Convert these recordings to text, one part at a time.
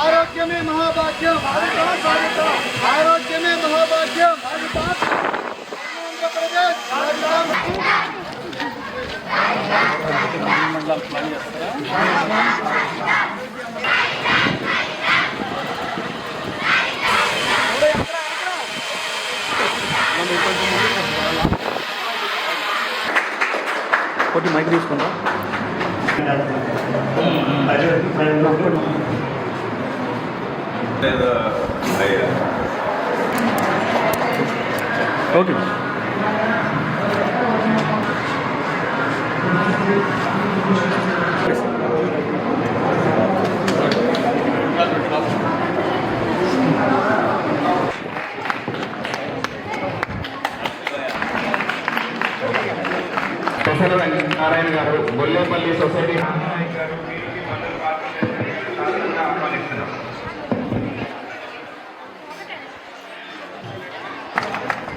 ఆరోగ్యమే మహాభాగ్యం ఆరోగ్యమే మహాభాగ్యం ఆంధ్రప్రదేశ్ మండలం ఒకటి మైక్ తీసుకుందాం. ఓకే. ప్రొఫెసర్ నారాయణ గారు గొల్లేపల్లి సొసైటీ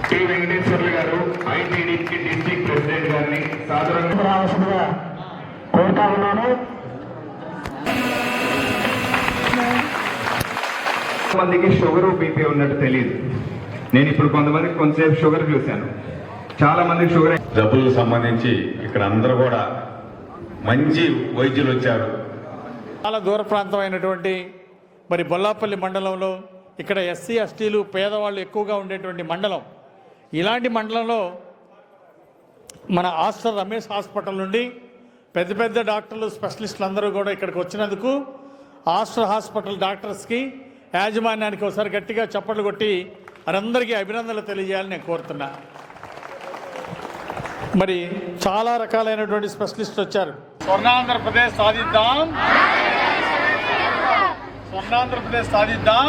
టి వెంకటేశ్వర్లు గారు ఐటీడీకి ప్రెసిడెంట్ గారిని సాధారణంగా రావాల్సిందిగా కోరుతా ఉన్నాను. మందికి షుగర్ బీపీ ఉన్నట్టు తెలియదు నేను ఇప్పుడు కొంతమందికి కొంతసేపు షుగర్ చూశాను. చాలా మందికి షుగర్ జబ్బులకు సంబంధించి ఇక్కడ అందరూ కూడా మంచి వైద్యులు వచ్చారు. చాలా దూర ప్రాంతమైనటువంటి మరి బొల్లాపల్లి మండలంలో ఇక్కడ ఎస్సీ ఎస్టీలు పేదవాళ్ళు ఎక్కువగా ఉండేటువంటి మండలం. ఇలాంటి మండలంలో మన ఆస్టర్ రమేష్ హాస్పిటల్ నుండి పెద్ద పెద్ద డాక్టర్లు స్పెషలిస్టులు అందరూ కూడా ఇక్కడికి వచ్చినందుకు ఆస్టర్ హాస్పిటల్ డాక్టర్స్కి యాజమాన్యానికి ఒకసారి గట్టిగా చప్పట్లు కొట్టి వారందరికీ అభినందనలు తెలియజేయాలని నేను కోరుతున్నా. మరి చాలా రకాలైనటువంటి స్పెషలిస్టులు వచ్చారు. స్వర్ణాంధ్రప్రదేశ్ సాధిద్దాం స్వర్ణాంధ్రప్రదేశ్ సాధిద్దాం